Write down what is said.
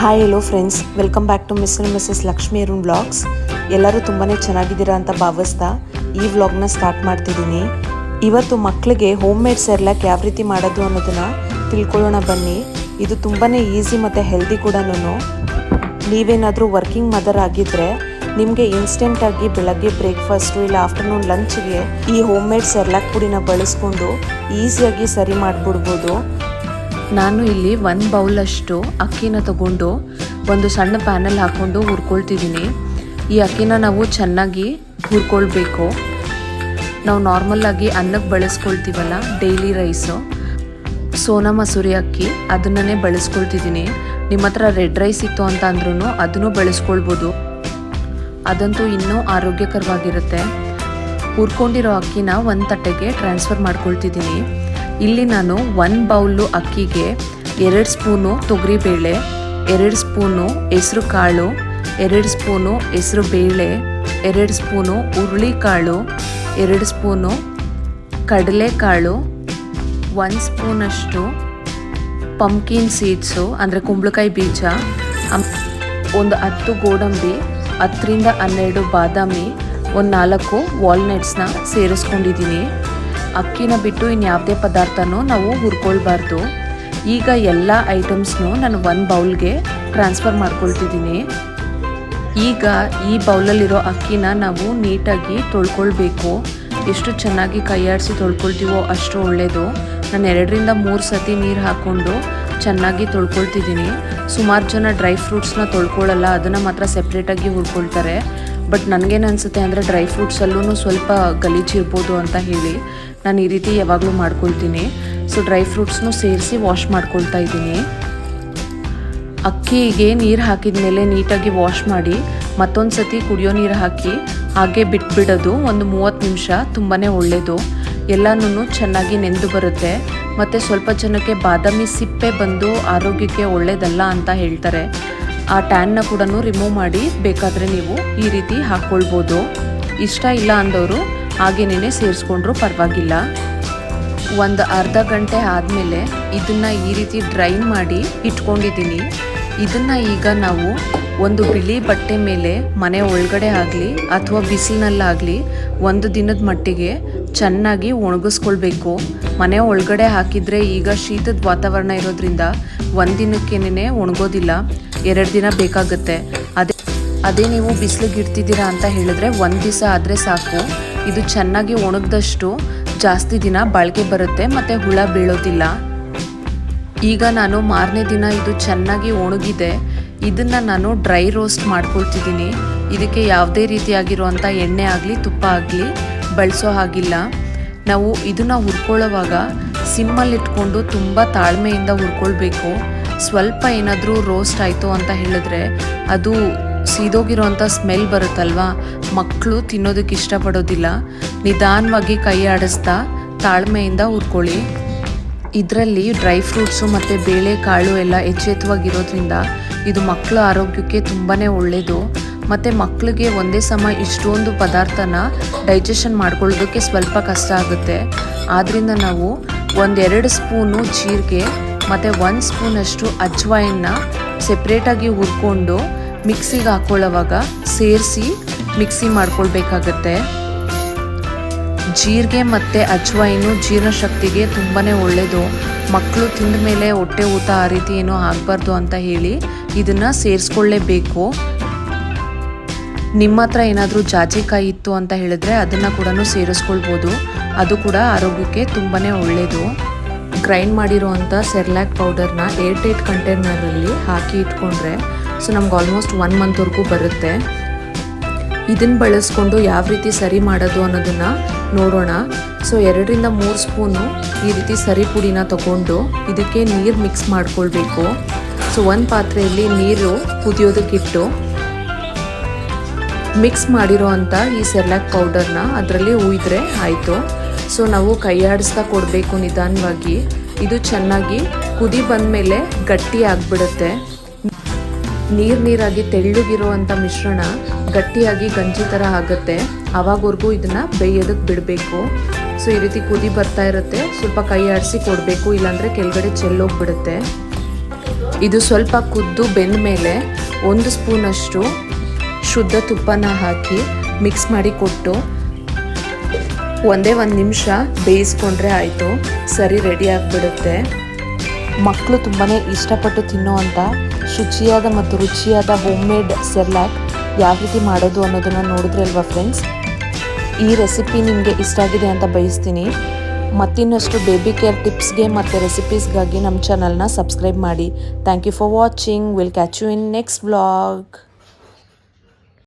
Hi hello friends welcome back to miss and missus Lakshmi Arun vlogs ಎಲ್ಲರೂ ತುಂಬಾ ಚೆನ್ನಾಗಿದ್ದೀರಾ ಅಂತ ಭಾವಿಸ್ತಾ ಈ ವ್ಲಾಗ್ನ ಸ್ಟಾರ್ಟ್ ಮಾಡ್ತಿದ್ದೀನಿ. ಇವತ್ತು ಮಕ್ಕಳಿಗೆ ಹೋಮ್ ಮೇಡ್ ಸೆರ್ಲಾಕ್ ಯಾವ ರೀತಿ ಮಾಡೋದು ಅನ್ನೋದನ್ನ ತಿಳ್ಕೊಳ್ಳೋಣ ಬನ್ನಿ. ಇದು ತುಂಬಾ ಈಸಿ ಮತ್ತು ಹೆಲ್ದಿ ಕೂಡ ನೀವೇನಾದರೂ ವರ್ಕಿಂಗ್ ಮದರ್ ಆಗಿದ್ದರೆ ನಿಮಗೆ ಇನ್ಸ್ಟೆಂಟಾಗಿ ಬೆಳಗ್ಗೆ ಬ್ರೇಕ್ಫಾಸ್ಟು ಇಲ್ಲ ಆಫ್ಟರ್ನೂನ್ ಲಂಚ್ಗೆ ಈ ಹೋಮ್ ಮೇಡ್ ಸೆರ್ಲಾಕ್ ಪುಡಿನ ಬಳಸ್ಕೊಂಡು ಈಸಿಯಾಗಿ ಸರಿ ಮಾಡಿಬಿಡ್ಬೋದು. ನಾನು ಇಲ್ಲಿ ಒಂದು ಬೌಲಷ್ಟು ಅಕ್ಕಿನ ತಗೊಂಡು ಒಂದು ಸಣ್ಣ ಪ್ಯಾನಲ್ ಹಾಕ್ಕೊಂಡು ಹುರ್ಕೊಳ್ತಿದ್ದೀನಿ. ಈ ಅಕ್ಕಿನ ನಾವು ಚೆನ್ನಾಗಿ ಹುರ್ಕೊಳ್ಬೇಕು. ನಾವು ನಾರ್ಮಲ್ಲಾಗಿ ಅನ್ನಕ್ಕೆ ಬಳಸ್ಕೊಳ್ತೀವಲ್ಲ ಡೈಲಿ ರೈಸು ಸೋನಾ ಮಸೂರಿ ಅಕ್ಕಿ, ಅದನ್ನೇ ಬಳಸ್ಕೊಳ್ತಿದ್ದೀನಿ. ನಿಮ್ಮ ಹತ್ರ ರೆಡ್ ರೈಸ್ ಇತ್ತು ಅಂತ ಅಂದ್ರೂ ಅದನ್ನು ಬೆಳೆಸ್ಕೊಳ್ಬೋದು. ಅದಂತೂ ಇನ್ನೂ ಆರೋಗ್ಯಕರವಾಗಿರುತ್ತೆ. ಹುರ್ಕೊಂಡಿರೋ ಅಕ್ಕಿನ ಒಂದು ತಟ್ಟೆಗೆ ಟ್ರಾನ್ಸ್ಫರ್ ಮಾಡ್ಕೊಳ್ತಿದ್ದೀನಿ. ಇಲ್ಲಿ ನಾನು ಒನ್ ಬೌಲು ಅಕ್ಕಿಗೆ ಎರಡು ಸ್ಪೂನು ತೊಗರಿಬೇಳೆ, ಎರಡು ಸ್ಪೂನು ಹೆಸರು ಕಾಳು, ಎರಡು ಸ್ಪೂನು ಹೆಸರು ಬೇಳೆ, ಎರಡು ಸ್ಪೂನು ಹುರುಳಿಕಾಳು ಎರಡು ಸ್ಪೂನು ಕಡಲೆಕಾಳು ಒಂದು ಸ್ಪೂನಷ್ಟು ಪಂಪ್ಕಿನ್ ಸೀಡ್ಸು ಅಂದರೆ ಕುಂಬಳಕಾಯಿ ಬೀಜ ಒಂದು ಹತ್ತು ಗೋಡಂಬಿ, ಹತ್ತರಿಂದ ಹನ್ನೆರಡು ಬಾದಾಮಿ, ಒಂದು ನಾಲ್ಕು ವಾಲ್ನಟ್ಸ್ನ ಸೇರಿಸ್ಕೊಂಡಿದ್ದೀನಿ ಅಕ್ಕಿನ ಬಿಟ್ಟು ಇನ್ಯಾವುದೇ ಪದಾರ್ಥನೂ ನಾವು ಹುರ್ಕೊಳ್ಬಾರ್ದು. ಈಗ ಎಲ್ಲ ಐಟಮ್ಸ್ನು ನಾನು ಒಂದು ಬೌಲ್ಗೆ ಟ್ರಾನ್ಸ್ಫರ್ ಮಾಡ್ಕೊಳ್ತಿದ್ದೀನಿ ಈಗ ಈ ಬೌಲಲ್ಲಿರೋ ಅಕ್ಕಿನ ನಾವು ನೀಟಾಗಿ ತೊಳ್ಕೊಳ್ಬೇಕು. ಎಷ್ಟು ಚೆನ್ನಾಗಿ ಕೈಯಾಡಿಸಿ ತೊಳ್ಕೊಳ್ತೀವೋ ಅಷ್ಟು ಒಳ್ಳೆಯದು ನಾನು ಎರಡರಿಂದ ಮೂರು ಸತಿ ನೀರು ಹಾಕ್ಕೊಂಡು ಚೆನ್ನಾಗಿ ತೊಳ್ಕೊಳ್ತಿದ್ದೀನಿ. ಸುಮಾರು ಜನ ಡ್ರೈ ಫ್ರೂಟ್ಸ್ನ ತೊಳ್ಕೊಳ್ಳಲ್ಲ ಅದನ್ನು ಮಾತ್ರ ಸೆಪ್ರೇಟಾಗಿ ಹುರ್ಕೊಳ್ತಾರೆ. ಬಟ್ ನನಗೇನು ಅನಿಸುತ್ತೆ ಅಂದರೆ ಡ್ರೈ ಫ್ರೂಟ್ಸಲ್ಲೂ ಸ್ವಲ್ಪ ಗಲೀಜಿರ್ಬೋದು ಅಂತ ಹೇಳಿ ನಾನು ಈ ರೀತಿ ಯಾವಾಗಲೂ ಮಾಡ್ಕೊಳ್ತೀನಿ. ಸೊ ಡ್ರೈ ಫ್ರೂಟ್ಸ್ನೂ ಸೇರಿಸಿ ವಾಶ್ ಮಾಡ್ಕೊಳ್ತಾ ಇದ್ದೀನಿ. ಅಕ್ಕಿಗೆ ನೀರು ಹಾಕಿದ ಮೇಲೆ ನೀಟಾಗಿ ವಾಶ್ ಮಾಡಿ ಮತ್ತೊಂದು ಸತಿ ಕುಡಿಯೋ ನೀರು ಹಾಕಿ, ಹಾಗೆ ಬಿಟ್ಬಿಡೋದು ಒಂದು ಮೂವತ್ತು ನಿಮಿಷ ತುಂಬಾ ಒಳ್ಳೆಯದು ಎಲ್ಲನೂ ಚೆನ್ನಾಗಿ ನೆಂದು ಬರುತ್ತೆ. ಮತ್ತು ಸ್ವಲ್ಪ ಜನಕ್ಕೆ ಬಾದಾಮಿ ಸಿಪ್ಪೆ ಬಂದು ಆರೋಗ್ಯಕ್ಕೆ ಒಳ್ಳೆಯದಲ್ಲ ಅಂತ ಹೇಳ್ತಾರೆ. ಆ ಟ್ಯಾನ್ನ ಕೂಡ ರಿಮೂವ್ ಮಾಡಿ ಬೇಕಾದರೆ ನೀವು ಈ ರೀತಿ ಹಾಕ್ಕೊಳ್ಬೋದು. ಇಷ್ಟ ಇಲ್ಲ ಅಂದವರು ಹಾಗೇನೇ ಸೇರಿಸ್ಕೊಂಡ್ರೂ ಪರವಾಗಿಲ್ಲ. ಒಂದು ಅರ್ಧ ಗಂಟೆ ಆದಮೇಲೆ ಇದನ್ನು ಈ ರೀತಿ ಡ್ರೈನ್ ಮಾಡಿ ಇಟ್ಕೊಂಡಿದ್ದೀನಿ. ಇದನ್ನು ಈಗ ನಾವು ಒಂದು ಬಿಳಿ ಬಟ್ಟೆ ಮೇಲೆ ಮನೆ ಒಳಗಡೆ ಆಗಲಿ ಅಥವಾ ಬಿಸಿಲಿನಲ್ಲಾಗಲಿ ಒಂದು ದಿನದ ಮಟ್ಟಿಗೆ ಚೆನ್ನಾಗಿ ಒಣಗಿಸ್ಕೊಳ್ಬೇಕು. ಮನೆ ಒಳಗಡೆ ಹಾಕಿದರೆ ಈಗ ಶೀತದ ವಾತಾವರಣ ಇರೋದ್ರಿಂದ ಒಂದಿನಕ್ಕೇನೆ ಒಣಗೋದಿಲ್ಲ, ಎರಡು ದಿನ ಬೇಕಾಗುತ್ತೆ. ಅದೇ ಅದೇ ನೀವು ಬಿಸಿಲಿಗೆ ಇಡ್ತಿದ್ದೀರಾ ಅಂತ ಹೇಳಿದ್ರೆ ಒಂದು ದಿವಸ ಆದರೆ ಸಾಕು. ಇದು ಚೆನ್ನಾಗಿ ಒಣಗಿದಷ್ಟು ಜಾಸ್ತಿ ದಿನ ಬಾಳಿಕೆ ಬರುತ್ತೆ ಮತ್ತು ಹುಳ ಬೀಳೋದಿಲ್ಲ. ಈಗ ನಾನು ಮಾರನೇ ದಿನ ಇದು ಚೆನ್ನಾಗಿ ಒಣಗಿದೆ. ಇದನ್ನು ನಾನು ಡ್ರೈ ರೋಸ್ಟ್ ಮಾಡ್ಕೊಳ್ತಿದ್ದೀನಿ. ಇದಕ್ಕೆ ಯಾವುದೇ ರೀತಿಯಾಗಿರುವಂಥ ಎಣ್ಣೆ ಆಗಲಿ, ತುಪ್ಪ ಆಗಲಿ ಬಳಸೋ ಹಾಗಿಲ್ಲ. ನಾವು ಇದನ್ನು ಹುರ್ಕೊಳ್ಳೋವಾಗ ಸಿಮ್ಮಲ್ಲಿ ಇಟ್ಕೊಂಡು ತುಂಬ ತಾಳ್ಮೆಯಿಂದ ಹುರ್ಕೊಳ್ಬೇಕು. ಸ್ವಲ್ಪ ಏನಾದರೂ ರೋಸ್ಟ್ ಆಯಿತು ಅಂತ ಹೇಳಿದ್ರೆ ಅದು ಸೀದೋಗಿರೋಂಥ ಸ್ಮೆಲ್ ಬರುತ್ತಲ್ವಾ? ಮಕ್ಕಳು ತಿನ್ನೋದಕ್ಕೆ ಇಷ್ಟಪಡೋದಿಲ್ಲ. ನಿಧಾನವಾಗಿ ಕೈ ಆಡಿಸ್ತಾ ತಾಳ್ಮೆಯಿಂದ ಹುರ್ಕೊಳ್ಳಿ. ಇದರಲ್ಲಿ ಡ್ರೈ ಫ್ರೂಟ್ಸು ಮತ್ತು ಬೇಳೆ ಕಾಳು ಎಲ್ಲ ಎಚ್ಚೆತ್ತವಾಗಿರೋದ್ರಿಂದ ಇದು ಮಕ್ಕಳ ಆರೋಗ್ಯಕ್ಕೆ ತುಂಬಾ ಒಳ್ಳೆಯದು ಮತ್ತು ಮಕ್ಕಳಿಗೆ ಒಂದೇ ಸಮ ಇಷ್ಟೊಂದು ಪದಾರ್ಥನ ಡೈಜೆಷನ್ ಮಾಡ್ಕೊಳ್ಳೋದಕ್ಕೆ ಸ್ವಲ್ಪ ಕಷ್ಟ ಆಗುತ್ತೆ. ಆದ್ದರಿಂದ ನಾವು ಒಂದೆರಡು ಸ್ಪೂನು ಜೀರಿಗೆ, ಮತ್ತು ಒಂದು ಸ್ಪೂನಷ್ಟು ಅಜ್ವಾಯಿನ್ನ ಸೆಪ್ರೇಟಾಗಿ ಹುರ್ಕೊಂಡು ಮಿಕ್ಸಿಗೆ ಹಾಕ್ಕೊಳ್ಳೋವಾಗ ಸೇರಿಸಿ ಮಿಕ್ಸಿ ಮಾಡ್ಕೊಳ್ಬೇಕಾಗತ್ತೆ. ಜೀರಿಗೆ ಮತ್ತು ಅಜ್ವಾಯಿನು ಜೀರ್ಣಶಕ್ತಿಗೆ ತುಂಬಾ ಒಳ್ಳೆಯದು ಮಕ್ಕಳು ತಿಂದ ಮೇಲೆ ಹೊಟ್ಟೆ ಊತ ಆ ರೀತಿ ಏನೂ ಆಗಬಾರ್ದು ಅಂತ ಹೇಳಿ ಇದನ್ನು ಸೇರಿಸ್ಕೊಳ್ಳೇಬೇಕು. ನಿಮ್ಮ ಹತ್ರ ಏನಾದರೂ ಜಾಜಿಕಾಯಿ ಇತ್ತು ಅಂತ ಹೇಳಿದ್ರೆ ಅದನ್ನು ಕೂಡ ಸೇರಿಸ್ಕೊಳ್ಬೋದು. ಅದು ಕೂಡ ಆರೋಗ್ಯಕ್ಕೆ ತುಂಬಾ ಒಳ್ಳೆಯದು ಗ್ರೈಂಡ್ ಮಾಡಿರೋವಂಥ ಸೆರ್ಲ್ಯಾಕ್ ಪೌಡರ್ನ ಏರ್ ಟೈಟ್ ಕಂಟೈನರಲ್ಲಿ ಹಾಕಿ ಇಟ್ಕೊಂಡ್ರೆ ಸೊ ನಮ್ಗೆ ಆಲ್ಮೋಸ್ಟ್ ಒನ್ ಮಂತ್ವರೆಗೂ ಬರುತ್ತೆ. ಇದನ್ನು ಬಳಸ್ಕೊಂಡು ಯಾವ ರೀತಿ ಸರಿ ಮಾಡೋದು ಅನ್ನೋದನ್ನು ನೋಡೋಣ. ಸೊ ಎರಡರಿಂದ ಮೂರು ಸ್ಪೂನು ಈ ರೀತಿ ಸರಿ ಪುಡಿನ ತಗೊಂಡು ಇದಕ್ಕೆ ನೀರು ಮಿಕ್ಸ್ ಮಾಡ್ಕೊಳ್ಬೇಕು. ಸೊ ಒಂದು ಪಾತ್ರೆಯಲ್ಲಿ ನೀರು ಕುದಿಯೋದಕ್ಕಿಟ್ಟು ಮಿಕ್ಸ್ ಮಾಡಿರೋ ಅಂಥ ಈ ಸೆರ್ಲಾಕ್ ಪೌಡರ್ನ ಅದರಲ್ಲಿ ಉಯ್ದರೆ ಆಯಿತು. ಸೊ ನಾವು ಕೈಯಾಡಿಸ್ತಾ ಕೊಡಬೇಕು ನಿಧಾನವಾಗಿ. ಇದು ಚೆನ್ನಾಗಿ ಕುದಿ ಬಂದಮೇಲೆ ಗಟ್ಟಿ ಆಗಿಬಿಡುತ್ತೆ. ನೀರು ನೀರಾಗಿ ತೆಳ್ಳಗಿರುವಂಥ ಮಿಶ್ರಣ ಗಟ್ಟಿಯಾಗಿ ಗಂಜಿ ಥರ ಆಗುತ್ತೆ. ಆವಾಗವರೆಗೂ ಇದನ್ನು ಬೇಯೋದಕ್ಕೆ ಬಿಡಬೇಕು. ಸೊ ಈ ರೀತಿ ಕುದಿ ಬರ್ತಾ ಇರುತ್ತೆ. ಸ್ವಲ್ಪ ಕೈ ಆಡಿಸಿ ಕೊಡಬೇಕು, ಇಲ್ಲಾಂದರೆ ಕೆಳಗಡೆ ಚೆಲ್ಲೋಗ್ಬಿಡುತ್ತೆ. ಇದು ಸ್ವಲ್ಪ ಕುದ್ದು ಬೆಂದ ಮೇಲೆ ಒಂದು ಸ್ಪೂನಷ್ಟು ಶುದ್ಧ ತುಪ್ಪನ ಹಾಕಿ ಮಿಕ್ಸ್ ಮಾಡಿ ಕೊಟ್ಟು ಒಂದೇ ಒಂದು ನಿಮಿಷ ಬೇಯಿಸ್ಕೊಂಡ್ರೆ ಆಯಿತು. ಸರಿ, ರೆಡಿ ಆಗಿಬಿಡುತ್ತೆ. ಮಕ್ಕಳು ತುಂಬಾ ಇಷ್ಟಪಟ್ಟು ತಿನ್ನುವಂಥ ಶುಚಿಯಾದ ಮತ್ತು ರುಚಿಯಾದ ಹೋಮ್ ಮೇಡ್ ಸೆರ್ಲಾಕ್ ಯಾವ ರೀತಿ ಮಾಡೋದು ಅನ್ನೋದನ್ನು ನೋಡಿದ್ರೆ ಅಲ್ವಾ ಫ್ರೆಂಡ್ಸ್? ಈ ರೆಸಿಪಿ ನಿಮಗೆ ಇಷ್ಟ ಆಗಿದೆ ಅಂತ ಬಯಸ್ತೀನಿ. ಮತ್ತಿನ್ನಷ್ಟು ಬೇಬಿ ಕೇರ್ ಟಿಪ್ಸ್ಗೆ ಮತ್ತು ರೆಸಿಪೀಸ್ಗಾಗಿ ನಮ್ಮ ಚಾನಲ್ನ ಸಬ್ಸ್ಕ್ರೈಬ್ ಮಾಡಿ. Thank you for watching. Will catch you in next vlog.